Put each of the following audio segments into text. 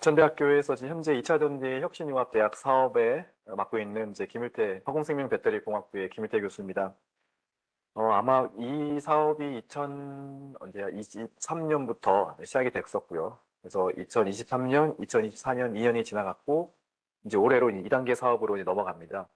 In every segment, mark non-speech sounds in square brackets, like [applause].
전대학교에서 현재 2차 전지 혁신융합대학 사업에 맡고 있는 이제 김일태 화공생명 배터리 공학부의 김일태 교수입니다. 어, 아마 이 사업이 2000 언제야 23년부터 시작이 됐었고요. 그래서 2023년, 2024년 2년이 지나갔고 이제 올해로 2단계 사업으로 이제 넘어갑니다.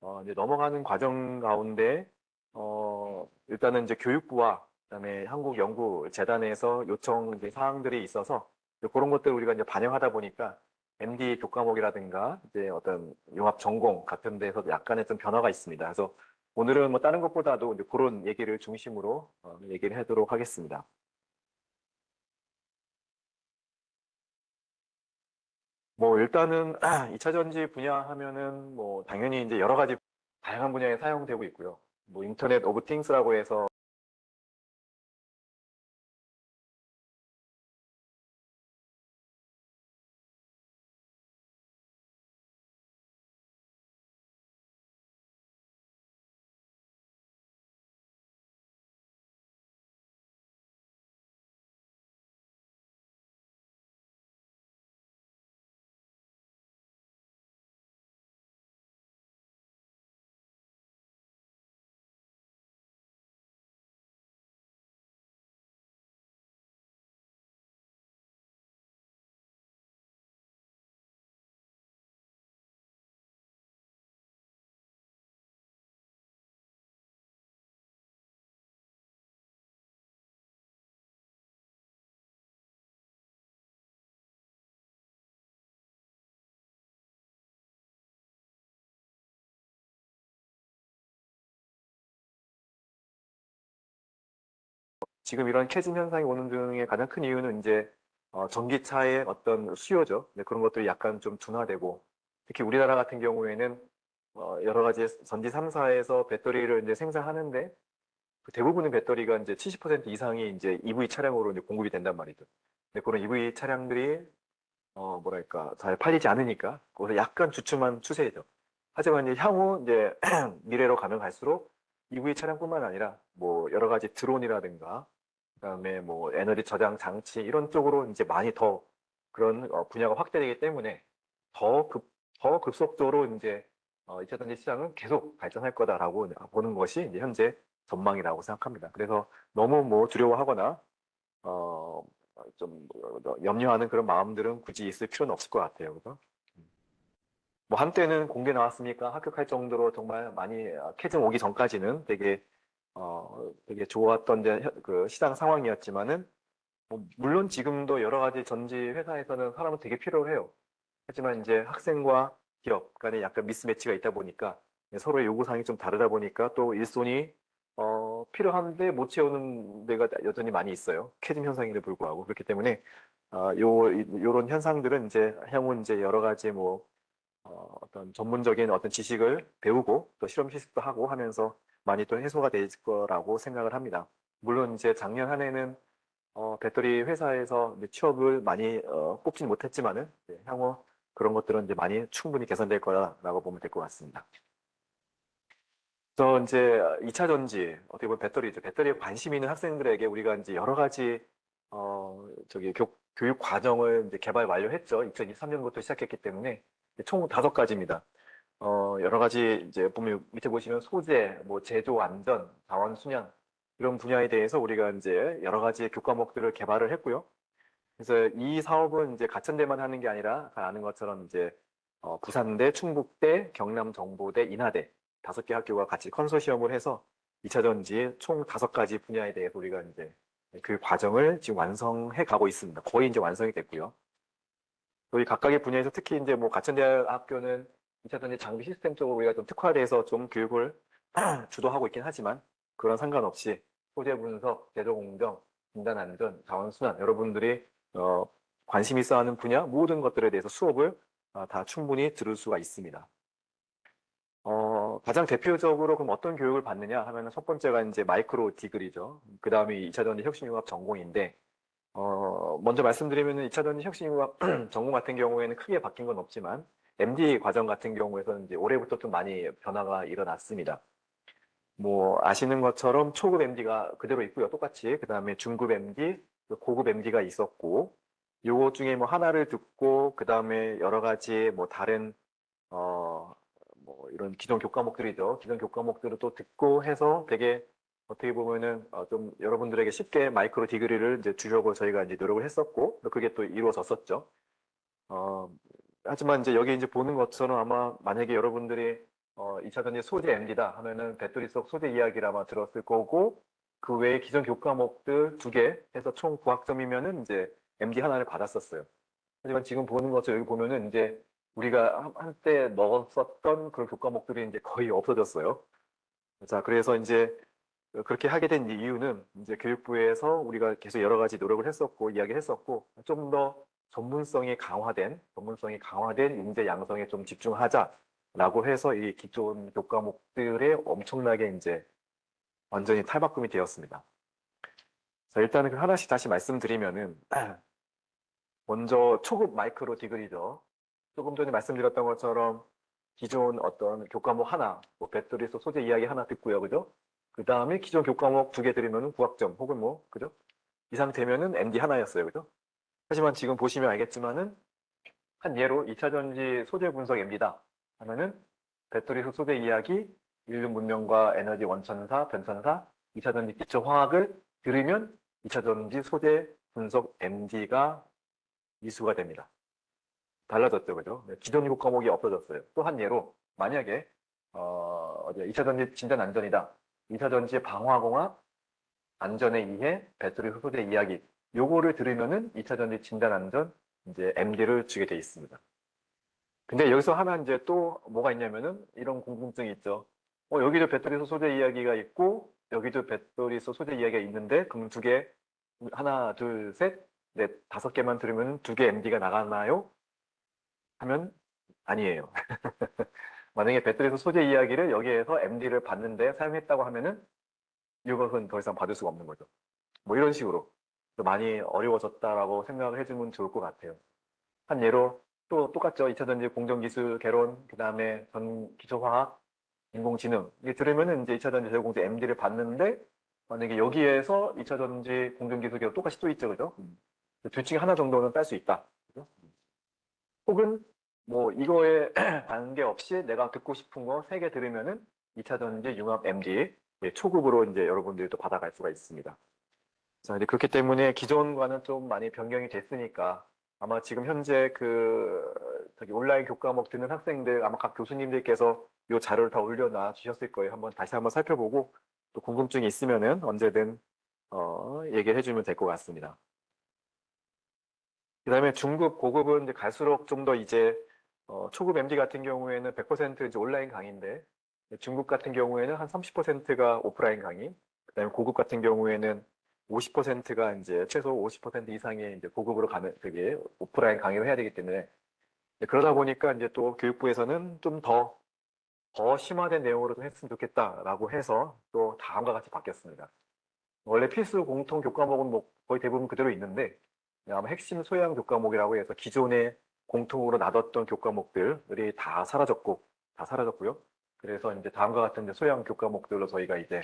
어, 이제 넘어가는 과정 가운데 어, 일단은 이제 교육부와 그다음에 한국연구재단에서 요청 사항들이 있어서 그런 것들을 우리가 이제 반영하다 보니까 MD 교과목이라든가 이제 어떤 융합 전공 같은 데서 약간의 좀 변화가 있습니다. 그래서 오늘은 뭐 다른 것보다도 이제 그런 얘기를 중심으로 어, 얘기를 하도록 하겠습니다. 뭐 일단은 [clears throat] 2차 전지 분야 하면은 뭐 당연히 이제 여러 가지 다양한 분야에 사용되고 있고요. 뭐 인터넷 오브 띵스라고 해서 지금 이런 캐즘 현상이 오는 등의 가장 큰 이유는 이제 어, 전기차의 어떤 수요죠. 네, 그런 것들이 약간 좀 둔화되고 특히 우리나라 같은 경우에는 어, 여러 가지 전지 3사에서 배터리를 이제 생산하는데 그 대부분의 배터리가 이제 70% 이상이 이제 EV 차량으로 이제 공급이 된단 말이죠. 근데 그런 EV 차량들이 어 뭐랄까 잘 팔리지 않으니까 그래서 약간 주춤한 추세죠. 하지만 이제 향후 이제 [clears throat] 미래로 가면 갈수록 EV 차량뿐만 아니라 뭐 여러 가지 드론이라든가 그다음에 뭐 에너지 저장 장치 이런 쪽으로 이제 많이 더 그런 어, 분야가 확대되기 때문에 더 급, 더 급속도로 이제 어, 2차 전지 시장은 계속 발전할 거다라고 보는 것이 이제 현재 전망이라고 생각합니다. 그래서 너무 뭐 두려워하거나 어, 좀 염려하는 그런 마음들은 굳이 있을 필요는 없을 것 같아요. 그죠? 뭐 한때는 공개 나왔으니까 합격할 정도로 정말 많이 캐즘 오기 전까지는 되게 어, 되게 좋았던 이제 혀- 그 시장 상황이었지만은 뭐 물론 지금도 여러 가지 전지 회사에서는 사람은 되게 필요해요. 하지만 이제 학생과 기업 간에 약간 미스매치가 있다 보니까 서로의 요구사항이 좀 다르다 보니까 또 일손이 어, 필요한데 못 채우는 데가 여전히 많이 있어요. 캐즘 현상에도 불구하고 그렇기 때문에 어, 요 요런 현상들은 이제 향후 이제 여러 가지 뭐 어, 어떤 전문적인 어떤 지식을 배우고 또 실험 실습도 하고 하면서 많이 또 해소가 될 거라고 생각을 합니다. 물론 이제 작년 한 해는 어, 배터리 회사에서 취업을 많이 어, 뽑지는 못했지만은 향후 그런 것들은 이제 많이 충분히 개선될 거라고 보면 될 것 같습니다. 저 이제 2차 전지 어떻게 보면 배터리죠. 배터리에 관심 있는 학생들에게 우리가 이제 여러 가지 어 저기 교, 교육 과정을 이제 개발 완료했죠. 2023년부터 시작했기 때문에 총 다섯 가지입니다. 어 여러 가지 이제 보면 밑에 보시면 소재, 뭐 제조 안전, 자원 순환 이런 분야에 대해서 우리가 이제 여러 가지 교과목들을 개발을 했고요. 그래서 이 사업은 이제 가천대만 하는 게 아니라 아는 것처럼 이제 어, 부산대, 충북대, 경남정보대, 인하대 다섯 개 학교가 같이 컨소시엄을 해서 2차 전지 총 다섯 가지 분야에 대해서 우리가 이제 그 과정을 지금 완성해 가고 있습니다. 거의 이제 완성이 됐고요. 저희 각각의 분야에서 특히 이제 뭐 가천대학교는 2차 전지 장비 시스템 쪽으로 우리가 좀 특화돼서 좀 교육을 [clears throat] 주도하고 있긴 하지만 그런 상관없이 소재 분석, 제조 공정, 진단 안전, 자원 순환 여러분들이 어, 관심 있어 하는 분야 모든 것들에 대해서 수업을 어, 다 충분히 들을 수가 있습니다. 어, 가장 대표적으로 그럼 어떤 교육을 받느냐 하면 첫 번째가 이제 마이크로 디글이죠. 그 다음에 2차 전지 혁신융합 전공인데, 어, 먼저 말씀드리면 2차 전지 혁신융합 [clears throat] 전공 같은 경우에는 크게 바뀐 건 없지만, MD 과정 같은 경우에서는 이제 올해부터 좀 많이 변화가 일어났습니다. 뭐, 아시는 것처럼 초급 MD가 그대로 있고요. 똑같이. 그 다음에 중급 MD, 고급 MD가 있었고, 요거 중에 뭐 하나를 듣고 그 다음에 여러 가지 뭐 다른 어 뭐 이런 기존 교과목들이죠. 기존 교과목들을 또 듣고 해서 되게 어떻게 보면은 어, 좀 여러분들에게 쉽게 마이크로 디그리를 이제 주려고 저희가 이제 노력을 했었고 또 그게 또 이루어졌었죠. 어 하지만 이제 여기 이제 보는 것처럼 아마 만약에 여러분들이 어 2차 전지 소재 MD다 하면은 배터리 속 소재 이야기를 아마 들었을 거고 그 외에 기존 교과목들 두 개 해서 총 9학점이면은 이제 MD 하나를 받았었어요. 하지만 지금 보는 것처럼 여기 보면은 이제 우리가 한- 한때 먹었었던 그런 교과목들이 이제 거의 없어졌어요. 자, 그래서 이제 그렇게 하게 된 이유는 이제 교육부에서 우리가 계속 여러 가지 노력을 했었고 이야기했었고 좀 더 전문성이 강화된 전문성이 강화된 인재 양성에 좀 집중하자라고 해서 이 기존 교과목들에 엄청나게 이제 완전히 탈바꿈이 되었습니다. 자, 일단은 그 하나씩 다시 말씀드리면은 [clears throat] 먼저 초급 마이크로 디그리죠. 조금 전에 말씀드렸던 것처럼 기존 어떤 교과목 하나, 뭐 배터리 속 소재 이야기 하나 듣고요, 그죠? 그 다음에 기존 교과목 두 개 들으면은 9학점 혹은 뭐, 그죠? 이상 되면은 MD 하나였어요, 그죠? 하지만 지금 보시면 알겠지만은 한 예로 2차 전지 소재 분석 MD다 하면은 배터리 속 소재 이야기, 인류 문명과 에너지 원천사, 변천사, 2차 전지 기초 화학을 들으면 2차 전지 소재 분석 MD가 이수가 됩니다. 달라졌죠, 그죠? 네, 기존 교과목이 없어졌어요. 또 한 예로 만약에 어, 어디 2차 전지 진단 안전이다. 2차 전지 방화공학 안전에 의해 배터리 소재 이야기 요거를 들으면은 2차 전지 진단 안전 이제 MD를 주게 돼 있습니다. 근데 여기서 하나 이제 또 뭐가 있냐면은 이런 궁금증이 있죠. 어, 여기도 배터리 소재 이야기가 있고 여기도 배터리 소재 이야기가 있는데 그럼 두 개 하나 둘 셋 넷 다섯 개만 들으면 두 개 MD가 나가나요? 하면 아니에요. [laughs] 만약에 배터리 소재 이야기를 여기에서 MD를 받는데 사용했다고 하면은 이것은 더 이상 받을 수가 없는 거죠. 뭐 이런 식으로 좀 많이 어려워졌다라고 생각을 해주면 좋을 것 같아요. 한 예로 또 똑같죠. 2차 전지 공정기술 개론, 그 다음에 전 기초화학, 인공지능 이게 들으면은 이제 2차 전지 제공제 MD를 받는데 만약에 여기에서 2차 전지 공정기술 개론 똑같이 또 있죠, 그죠? 둘 중에 하나 정도는 딸 수 있다. 그죠? 혹은 뭐 이거에 [clears throat] 관계 없이 내가 듣고 싶은 거 세 개 들으면은 2차 전지 융합 MD 예, 초급으로 이제 여러분들이 또 받아갈 수가 있습니다. 자, 이제 그렇기 때문에 기존과는 좀 많이 변경이 됐으니까 아마 지금 현재 그 저기 온라인 교과목 듣는 학생들 아마 각 교수님들께서 이 자료를 다 올려놔 주셨을 거예요. 한번 다시 한번 살펴보고 또 궁금증이 있으면은 언제든 어, 얘기를 해주면 될 것 같습니다. 그다음에 중급, 고급은 이제 갈수록 좀 더 이제 어, 초급 MD 같은 경우에는 100% 이제 온라인 강의인데 중급 같은 경우에는 한 30%가 오프라인 강의, 그다음에 고급 같은 경우에는 50%가 이제 최소 50% 이상의 이제 고급으로 가는 그게 오프라인 강의를 해야 되기 때문에 그러다 보니까 이제 또 교육부에서는 좀 더 더 심화된 내용으로 좀 했으면 좋겠다라고 해서 또 다음과 같이 바뀌었습니다. 원래 필수 공통 교과목은 뭐 거의 대부분 그대로 있는데 아마 핵심 소양 교과목이라고 해서 기존에 공통으로 놔뒀던 교과목들이 다 사라졌고 다 사라졌고요. 그래서 이제 다음과 같은 소양 교과목들로 저희가 이제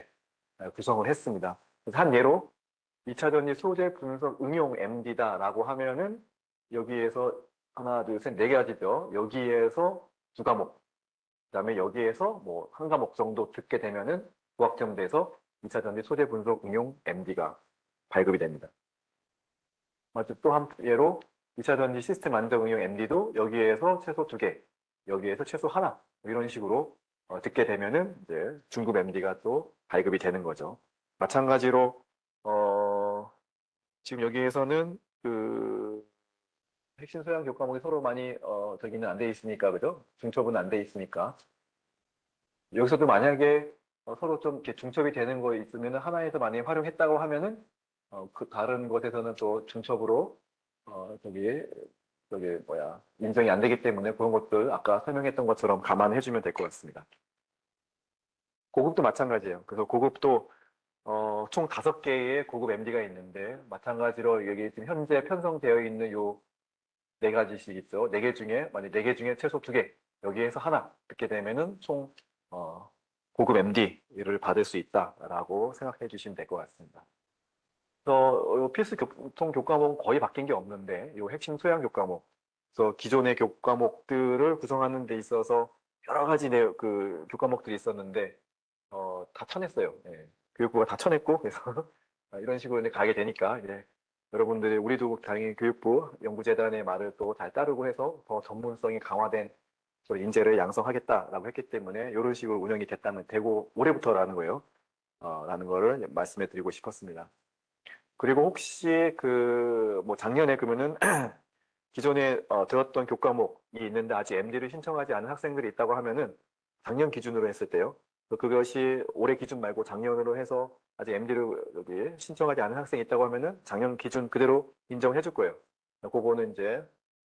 구성을 했습니다. 한 예로 2차 전지 소재 분석 응용 MD다라고 하면은 여기에서 하나, 둘, 셋, 네 가지죠. 여기에서 두 과목, 그다음에 여기에서 뭐 한 과목 정도 듣게 되면은 9학점 돼서 2차 전지 소재 분석 응용 MD가 발급이 됩니다. 맞죠? 또한 예로 2차 전지 시스템 안정 응용 MD도 여기에서 최소 두 개, 여기에서 최소 하나 뭐 이런 식으로 어, 듣게 되면은 이제 중급 MD가 또 발급이 되는 거죠. 마찬가지로 어, 지금 여기에서는 그 핵심 소양 교과목이 서로 많이 어, 저기는 안 돼 있으니까 그죠? 중첩은 안 돼 있으니까 여기서도 만약에 어, 서로 좀 이렇게 중첩이 되는 거 있으면 하나에서 많이 활용했다고 하면은 어, 그 다른 곳에서는 또 중첩으로 어, 저기 저기 뭐야 인정이 안 되기 때문에 그런 것들 아까 설명했던 것처럼 감안해 주면 될 것 같습니다. 고급도 마찬가지예요. 그래서 고급도 어, 총 다섯 개의 고급 MD가 있는데 마찬가지로 여기 지금 현재 편성되어 있는 요 네 가지씩 있죠. 네 개 중에 만약 네 개 중에 최소 두 개 여기에서 하나 듣게 되면은 총 어, 고급 MD를 받을 수 있다라고 생각해 주시면 될 것 같습니다. 그래서 요 필수 교통 교과목은 거의 바뀐 게 없는데 요 핵심 소양 교과목 그래서 기존의 교과목들을 구성하는 데 있어서 여러 가지 내, 그 교과목들이 있었는데 어, 다 쳐냈어요. 예. 교육부가 다 쳐냈고 그래서 [laughs] 이런 식으로 이제 가게 되니까 이제 여러분들이 우리도 당연히 교육부 연구재단의 말을 또 잘 따르고 해서 더 전문성이 강화된 또 인재를 양성하겠다라고 했기 때문에 이런 식으로 운영이 됐다면 되고 올해부터라는 거예요. 어, 라는 거를 말씀해 드리고 싶었습니다. 그리고 혹시 그 뭐 작년에 그러면은 [clears throat] 기존에 어, 들었던 교과목이 있는데 아직 MD를 신청하지 않은 학생들이 있다고 하면은 작년 기준으로 했을 때요. 그것이 올해 기준 말고 작년으로 해서 아직 MD를 여기 신청하지 않은 학생이 있다고 하면은 작년 기준 그대로 인정을 해줄 거예요. 그거는 이제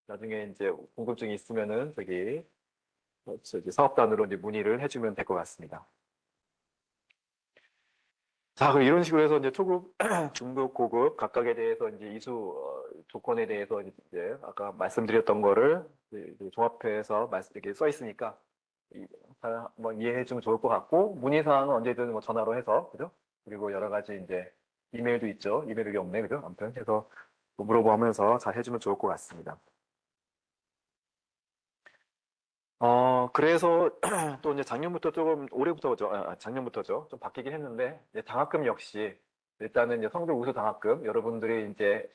나중에 이제 궁금증이 있으면은 저기 사업단으로 이제 문의를 해주면 될 것 같습니다. 자, 그럼 이런 식으로 해서 이제 초급, [clears throat] 중급, 고급 각각에 대해서 이제 이수 어, 조건에 대해서 이제 아까 말씀드렸던 거를 종합해서 말씀 이렇게 써 있으니까 한번 이해해 주면 좋을 것 같고 문의 사항은 언제든 뭐 전화로 해서 그죠? 그리고 여러 가지 이제 이메일도 있죠. 이메일이 없네, 그죠? 아무튼 해서 뭐 물어보면서 잘 해주면 좋을 것 같습니다. 어, 그래서 [clears throat] 또 이제 작년부터 조금, 올해부터죠. 아, 아, 작년부터죠. 좀 바뀌긴 했는데, 장학금 역시, 일단은 이제 성적 우수 장학금, 여러분들이 이제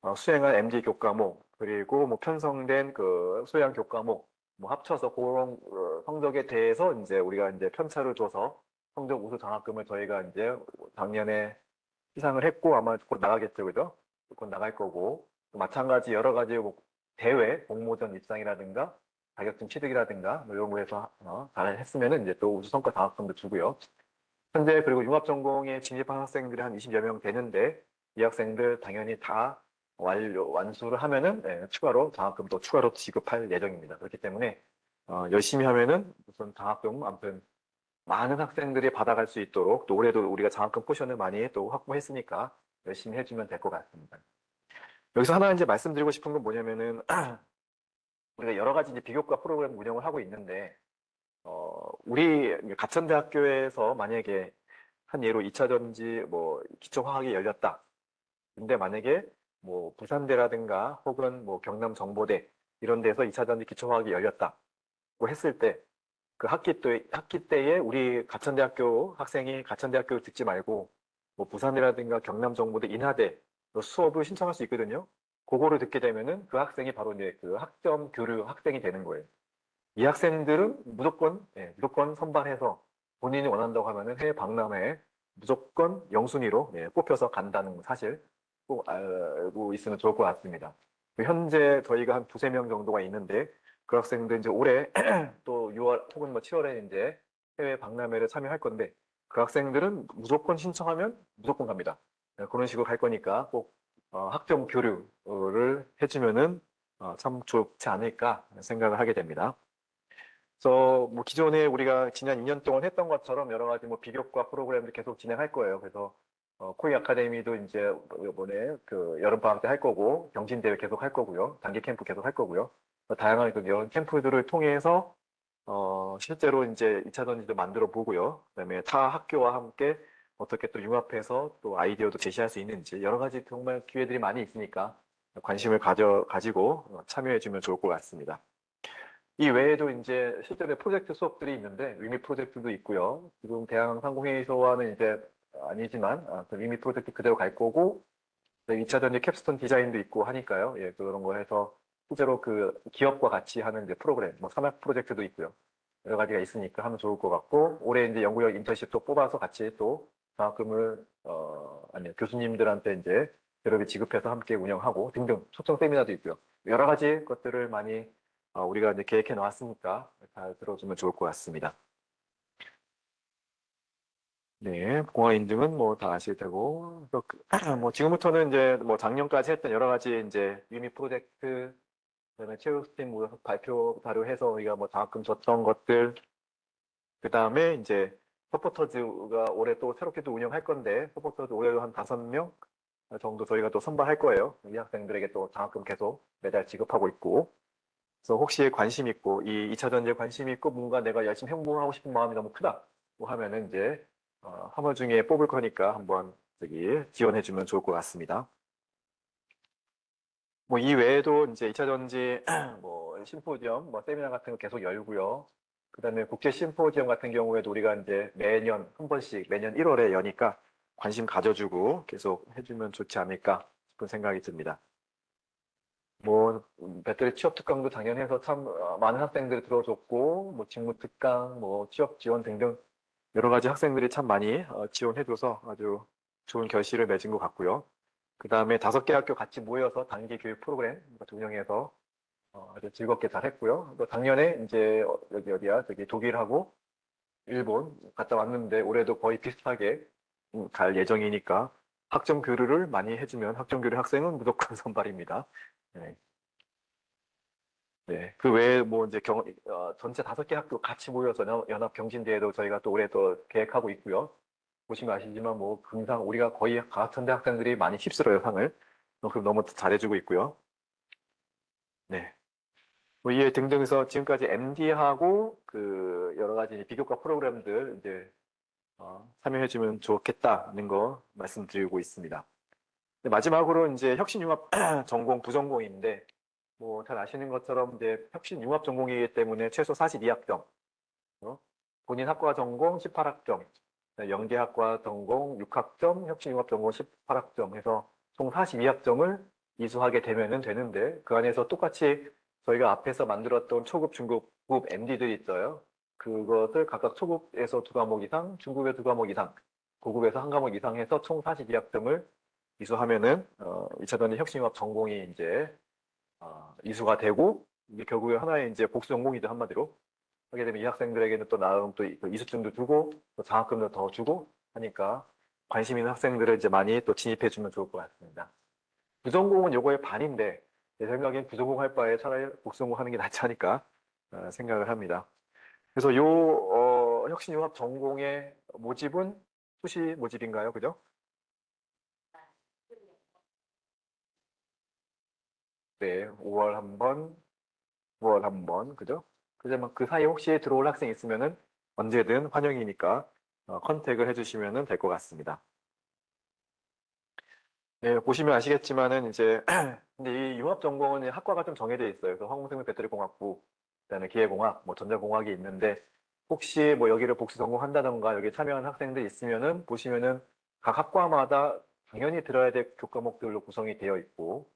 어, 수행한 MD 교과목, 그리고 뭐 편성된 그 소양 교과목, 뭐 합쳐서 그런 어, 성적에 대해서 이제 우리가 이제 편차를 줘서 성적 우수 장학금을 저희가 이제 작년에 시상을 했고, 아마 곧 나가겠죠. 그죠? 곧 나갈 거고, 또 마찬가지 여러 가지 뭐 대회, 공모전 입상이라든가, 자격증 취득이라든가 뭐 이런 거에서 어, 잘 했으면은 이제 또 우수 성과 장학금도 주고요. 현재 그리고 융합 전공에 진입한 학생들이 한 20여 명 되는데 이 학생들 당연히 다 완료 완수를 하면은 예, 추가로 장학금도 추가로 지급할 예정입니다. 그렇기 때문에 어, 열심히 하면은 우선 장학금 아무튼 많은 학생들이 받아갈 수 있도록 또 올해도 우리가 장학금 포션을 많이 또 확보했으니까 열심히 해주면 될 것 같습니다. 여기서 하나 이제 말씀드리고 싶은 건 뭐냐면은 [clears throat] 우리가 여러 가지 이제 비교과 프로그램 운영을 하고 있는데, 어, 우리 가천대학교에서 만약에 한 예로 2차 전지 뭐 기초화학이 열렸다. 근데 만약에 뭐 부산대라든가 혹은 뭐 경남 정보대 이런 데서 2차 전지 기초화학이 열렸다고 했을 때 그 학기 때 학기 때에 우리 가천대학교 학생이 가천대학교를 듣지 말고 뭐 부산대라든가 경남 정보대 인하대 수업을 신청할 수 있거든요. 그거를 듣게 되면은 그 학생이 바로 이제 그 학점 교류 학생이 되는 거예요. 이 학생들은 무조건 예, 무조건 선발해서 본인이 원한다고 하면은 해외 박람회에 무조건 영순위로 예, 뽑혀서 간다는 사실 꼭 알고 있으면 좋을 것 같습니다. 그 현재 저희가 한 두세 명 정도가 있는데 그 학생들 이제 올해 [clears throat] 또 6월 혹은 뭐 7월에 이제 해외 박람회를 참여할 건데 그 학생들은 무조건 신청하면 무조건 갑니다. 예, 그런 식으로 갈 거니까 꼭 어, 학점 교류를 해주면은 어, 참 좋지 않을까 생각을 하게 됩니다. 그래서 뭐 기존에 우리가 지난 2년 동안 했던 것처럼 여러 가지 뭐 비교과 프로그램을 계속 진행할 거예요. 그래서 어, 코이 아카데미도 이제 이번에 그 여름 방학 때 할 거고 경진 대회 계속 할 거고요. 단기 캠프 계속 할 거고요. 어, 다양한 그 이런 캠프들을 통해서 어, 실제로 이제 2차 전지도 만들어 보고요. 그다음에 타 학교와 함께 어떻게 또 융합해서 또 아이디어도 제시할 수 있는지 여러 가지 정말 기회들이 많이 있으니까 관심을 가져 가지고 참여해 주면 좋을 것 같습니다. 이 외에도 이제 실제로 프로젝트 수업들이 있는데 의미 프로젝트도 있고요. 지금 대한항공회의소와는 이제 아니지만 아, 그 의미 프로젝트 그대로 갈 거고 2차 전지 캡스톤 디자인도 있고 하니까요. 예, 그런 거 해서 실제로 그 기업과 같이 하는 이제 프로그램, 뭐 산업 프로젝트도 있고요. 여러 가지가 있으니까 하면 좋을 것 같고 올해 이제 연구역 인턴십도 뽑아서 같이 또 장학금을 어 아니 교수님들한테 이제 여러 개 지급해서 함께 운영하고 등등 초청 세미나도 있고요. 여러 가지 것들을 많이 어, 우리가 이제 계획해 놓았으니까 잘 들어주면 좋을 것 같습니다. 네, 공화 인증은 뭐 다 아실 테고, 그- [clears throat] 뭐 지금부터는 이제 뭐 작년까지 했던 여러 가지 이제 유미 프로젝트, 그다음에 체육스팀 뭐 발표 자료해서 우리가 뭐 장학금 줬던 것들, 그 다음에 이제 서포터즈가 올해 또 새롭게 또 운영할 건데, 서포터즈 올해도 한 다섯 명 정도 저희가 또 선발할 거예요. 이 학생들에게 또 장학금 계속 매달 지급하고 있고, 그래서 혹시 관심 있고, 이 2차 전지에 관심 있고, 뭔가 내가 열심히 행동하고 싶은 마음이 너무 크다. 뭐 하면은 이제, 어, 3월 중에 뽑을 거니까 한번 저기 지원해 주면 좋을 것 같습니다. 뭐 이 외에도 이제 2차 전지 [clears throat] 뭐 심포지엄, 뭐 세미나 같은 거 계속 열고요. 그다음에 국제 심포지엄 같은 경우에도 우리가 이제 매년 한 번씩 매년 1월에 여니까 관심 가져주고 계속 해주면 좋지 않을까 싶은 생각이 듭니다. 뭐 배터리 취업 특강도 당연히 해서 참 어, 많은 학생들이 들어줬고 뭐 직무 특강, 뭐 취업 지원 등등 여러 가지 학생들이 참 많이 어, 지원해줘서 아주 좋은 결실을 맺은 것 같고요. 그 다음에 다섯 개 학교 같이 모여서 단기 교육 프로그램 운영해서 어, 아주 즐겁게 잘 했고요. 또 작년에 이제 어, 여기 어디야 저기 독일하고 일본 갔다 왔는데 올해도 거의 비슷하게 음, 갈 예정이니까 학점 교류를 많이 해주면 학점 교류 학생은 무조건 [laughs] 선발입니다. 네. 네. 그 외에 뭐 이제 경, 어, 전체 다섯 개 학교 같이 모여서 연- 연합 경진대회도 저희가 또 올해 또 계획하고 있고요. 보시면 아시지만 뭐 금상 우리가 거의 과학천대 학생들이 많이 휩쓸어요 상을. 어, 그럼 너무 잘해주고 있고요. 네. 뭐 이에 등등해서 지금까지 MD하고 그 여러 가지 비교과 프로그램들 이제 어, 참여해주면 좋겠다는 거 말씀드리고 있습니다. 네, 마지막으로 이제 혁신융합 [clears throat] 전공 부전공인데 뭐 잘 아시는 것처럼 이제 혁신 융합 전공이기 때문에 최소 42학점, 어? 본인 학과 전공 18학점, 영재학과 전공 6학점, 혁신 융합 전공 18학점 해서 총 42학점을 이수하게 되면은 되는데 그 안에서 똑같이 저희가 앞에서 만들었던 초급, 중급, 고급 MD들이 있어요. 그것을 각각 초급에서 두 과목 이상, 중급에 두 과목 이상, 고급에서 한 과목 이상 해서 총 42학점을 이수하면은 어, 2차 전지 혁신융합 전공이 이제 어, 이수가 되고 이게 결국에 하나의 이제 복수 전공이죠 한마디로 하게 되면 이 학생들에게는 또 나름 또 이- 그 이수증도 주고 또 장학금도 더 주고 하니까 관심 있는 학생들을 이제 많이 또 진입해 주면 좋을 것 같습니다. 부전공은 요거의 반인데 제 생각엔 부전공 할 바에 차라리 복수전공 하는 게 낫지 않을까 어, 생각을 합니다. 그래서 요 어, 혁신융합 전공의 모집은 수시 모집인가요, 그죠? 네, 5월 한 번, 9월 한 번, 그죠? 그러면 그 사이에 혹시 들어올 학생 있으면은 언제든 환영이니까 어, 컨택을 해주시면 될 것 같습니다. 네, 보시면 아시겠지만은 이제 [clears throat] 근데 이 융합 전공은 학과가 좀 정해져 있어요. 그래서 화공생물 배터리공학부, 그다음에 기계공학, 뭐 전자공학이 있는데 혹시 뭐 여기를 복수 전공한다던가 여기 참여한 학생들 있으면은 보시면은 각 학과마다 당연히 들어야 될 교과목들로 구성이 되어 있고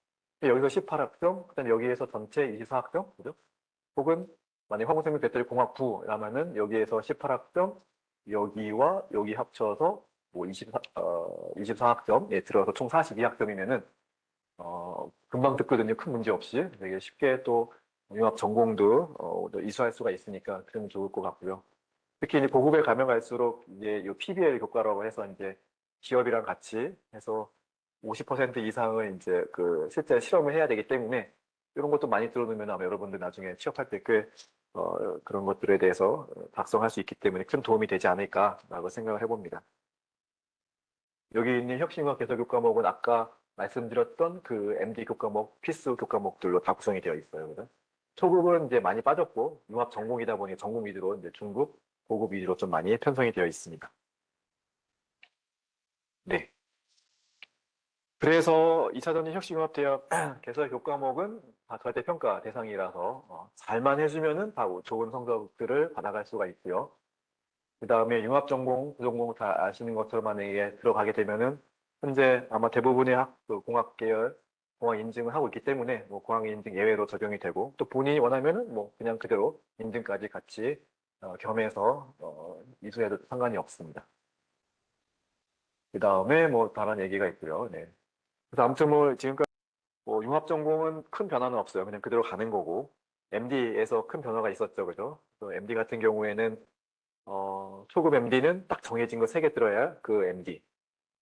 여기서 18학점, 그다음에 여기에서 전체 24학점, 그죠? 혹은 만약 화공생물 배터리 공학 부라면은 여기에서 18학점, 여기와 여기 합쳐서 뭐 24, 어, 24학점에 들어서 총 42학점이면은 어, 금방 듣거든요. 큰 문제 없이 되게 쉽게 또 융합 전공도 어, 또 이수할 수가 있으니까 그러면 좋을 것 같고요. 특히 이제 고급에 가면 갈수록 이제 요 PBL 교과라고 해서 이제 기업이랑 같이 해서 50% 이상을 이제 그 실제 실험을 해야 되기 때문에 이런 것도 많이 들어두면 아마 여러분들 나중에 취업할 때꽤 어, 그런 것들에 대해서 작성할 수 있기 때문에 큰 도움이 되지 않을까라고 생각을 해봅니다. 여기 있는 혁신과 개설 교과목은 아까 말씀드렸던 그 MD 교과목, 필수 교과목들로 다 구성이 되어 있어요. 그죠? 초급은 이제 많이 빠졌고 융합 전공이다 보니 전공 위주로 이제 중급, 고급 위주로 좀 많이 편성이 되어 있습니다. 네. 그래서 2차 전지 혁신융합 대학 개설 교과목은 다 절대평가 대상이라서 어, 잘만 해주면은 다 좋은 성적들을 받아갈 수가 있고요. 그 다음에 융합 전공, 부전공 다 아시는 것처럼 만약에 들어가게 되면은 현재 아마 대부분의 학, 그 공학 계열 공학 인증을 하고 있기 때문에 뭐 공학 인증 예외로 적용이 되고 또 본인이 원하면은 뭐 그냥 그대로 인증까지 같이 어, 겸해서 어, 이수해도 상관이 없습니다. 그 다음에 뭐 다른 얘기가 있고요. 네. 그래서 아무튼 뭐 지금까지 뭐 융합 전공은 큰 변화는 없어요. 그냥 그대로 가는 거고 MD에서 큰 변화가 있었죠, 그죠? 또 MD 같은 경우에는 어, 초급 MD는 딱 정해진 거 세 개 들어야 그 MD.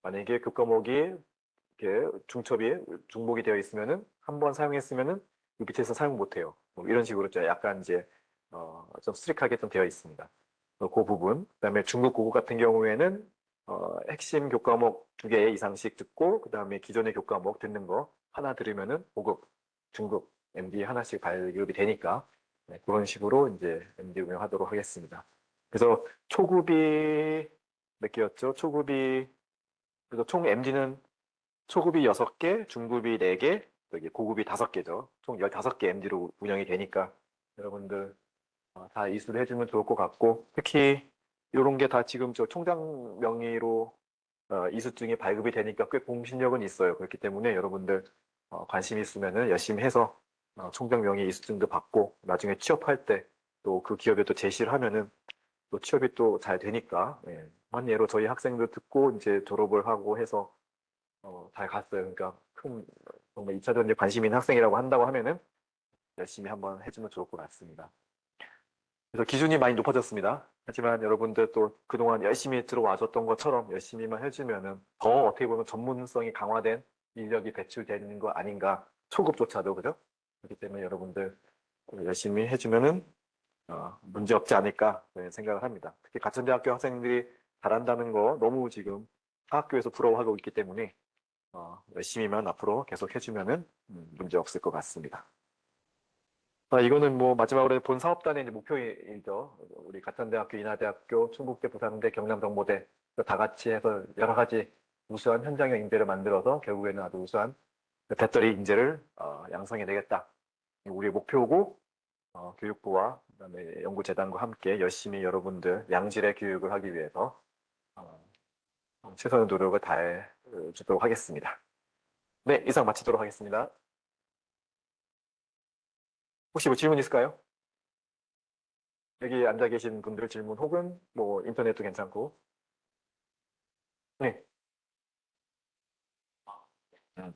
만약에 교과목이 이렇게 중첩이 중복이 되어 있으면은 한 번 사용했으면은 그 밑에서 사용 못 해요. 뭐 이런 식으로 좀 약간 이제 어, 좀 스트릭하게 좀 되어 있습니다. 어, 그 부분. 그다음에 중급 고급 같은 경우에는 어, 핵심 교과목 두 개 이상씩 듣고 그 다음에 기존의 교과목 듣는 거 하나 들으면은 고급, 중급, MD 하나씩 발급이 되니까 네, 그런 식으로 이제 MD 운영하도록 하겠습니다. 그래서 초급이 몇 개였죠? 초급이 그래서 총 MD는 초급이 6개, 중급이 4개, 여기 고급이 5개죠. 총 15개 MD로 운영이 되니까 여러분들 어, 다 이수를 해주면 좋을 것 같고 특히 이런 게 다 지금 저 총장 명의로 어, 이수증이 발급이 되니까 꽤 공신력은 있어요. 그렇기 때문에 여러분들 어, 관심 있으면은 열심히 해서 어, 총장 명의 이수증도 받고 나중에 취업할 때 또 그 기업에 또 제시를 하면은 또 취업이 또 잘 되니까 예. 한 예로 저희 학생들 듣고 이제 졸업을 하고 해서 어, 잘 갔어요. 그러니까 큰 정말 2차 전에 관심 있는 학생이라고 한다고 하면은 열심히 한번 해주면 좋을 것 같습니다. 그래서 기준이 많이 높아졌습니다. 하지만 여러분들 또 그동안 열심히 들어와줬던 것처럼 열심히만 해주면은 더 어떻게 보면 전문성이 강화된 인력이 배출되는 거 아닌가 초급조차도 그죠? 그렇기 때문에 여러분들 열심히 해주면은 어, 문제 없지 않을까 네, 생각을 합니다. 특히 가천대학교 학생들이 잘한다는 거 너무 지금 학교에서 부러워하고 있기 때문에 어, 열심히만 앞으로 계속 해주면은 음, 문제 없을 것 같습니다. 아, 이거는 뭐 마지막으로 본 사업단의 이제 목표이죠. 우리 가천대학교, 인하대학교, 충북대, 부산대, 경남정보대 다 같이 해서 여러 가지 우수한 현장형 인재를 만들어서 결국에는 아주 우수한 배터리 인재를 어, 양성해 내겠다. 우리의 목표고 어, 교육부와 그다음에 연구재단과 함께 열심히 여러분들 양질의 교육을 하기 위해서 어, 최선의 노력을 다해 어, 주도록 하겠습니다. 네, 이상 마치도록 하겠습니다. 혹시 뭐 질문 있을까요? 여기 앉아 계신 분들 질문 혹은 뭐 인터넷도 괜찮고. 네. 음.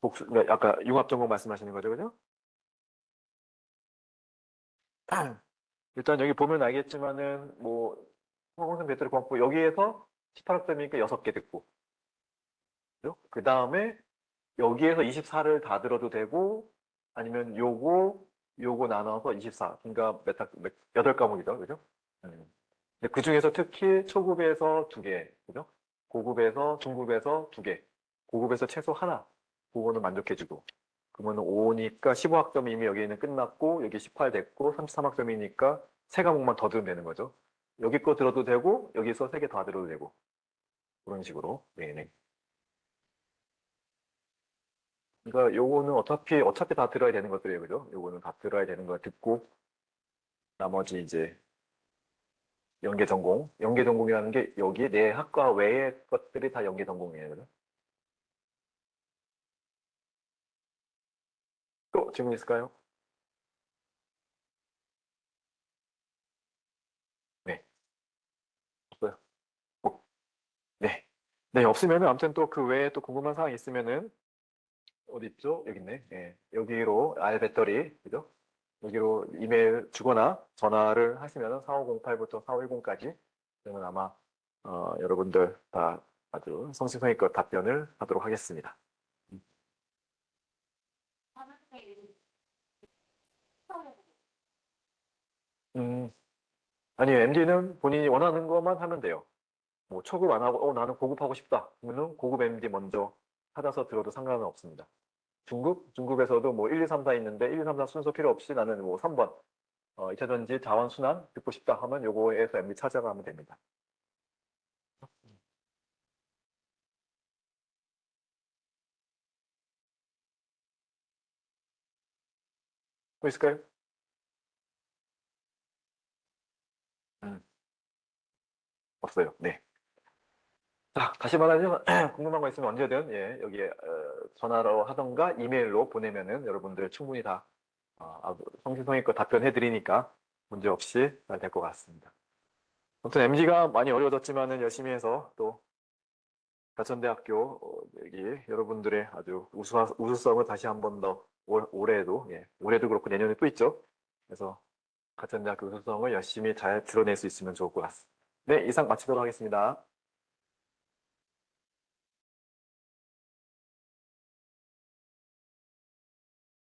복수, 네, 아까 융합 전공 말씀하시는 거죠, 그죠? [clears throat] 일단 여기 보면 알겠지만은 뭐 화공산 배터리 공학부 여기에서 18학점이니까 6개 듣고. 그 다음에 여기에서 24를 다 들어도 되고 아니면 요거 요거 나눠서 24 그러니까 몇 8과목이죠. 그죠? 음. 그 중에서 특히 초급에서 두 개, 그죠? 고급에서 중급에서 두 개, 고급에서 최소 하나. 그거는 만족해주고 그러면 5니까 15학점이 이미 여기는 끝났고 여기 18 됐고 33학점이니까 세 과목만 더 들으면 되는 거죠. 여기 거 들어도 되고 여기서 세개더 들어도 되고 그런 식으로 네네. 그러니까 요거는 어차피 어차피 다 들어야 되는 것들이에요, 그죠? 요거는 다 들어야 되는 걸 듣고 나머지 이제 연계 전공, 연계 전공이라는 게 여기 내 학과 외의 것들이 다 연계 전공이에요, 그죠? 또 질문 있을까요? 네. 없어요. 어, 네. 네, 없으면은 아무튼 또 그 외에 또 궁금한 사항 있으면은 어디 있죠? 여기 있네. 예. 여기로 알 배터리, 그죠? 여기로 이메일 주거나 전화를 하시면은 4508부터 4510까지 저는 아마 어, 여러분들 다 아주 성심성의껏 답변을 하도록 하겠습니다. 음, 아니요. MD는 본인이 원하는 것만 하면 돼요. 뭐 초급 안 하고, 어, 나는 고급 하고 싶다. 그러면 고급 MD 먼저 찾아서 들어도 상관은 없습니다. 중급? 중급에서도 뭐 1, 2, 3, 4 있는데 1, 2, 3, 4 순서 필요 없이 나는 뭐 3번 어, 2차 전지 자원 순환 듣고 싶다 하면 요거에서 MD 찾아가면 됩니다. 뭐 있을까요? 음, 없어요. 네. 자, 다시 말하면 [clears throat] 궁금한 거 있으면 언제든 예, 여기에 어, 전화로 하던가 이메일로 보내면은 여러분들 충분히 다 어, 아주 성심성의껏 답변해 드리니까 문제 없이 잘 될 것 같습니다. 아무튼 MG가 많이 어려워졌지만은 열심히 해서 또 가천대학교 어, 여기 여러분들의 아주 우수, 우수성을 다시 한 번 더 올해도 예, 올해도 그렇고 내년에 또 있죠. 그래서 가천대학교 우수성을 열심히 잘 드러낼 수 있으면 좋을 것 같습니다. 네, 이상 마치도록 하겠습니다.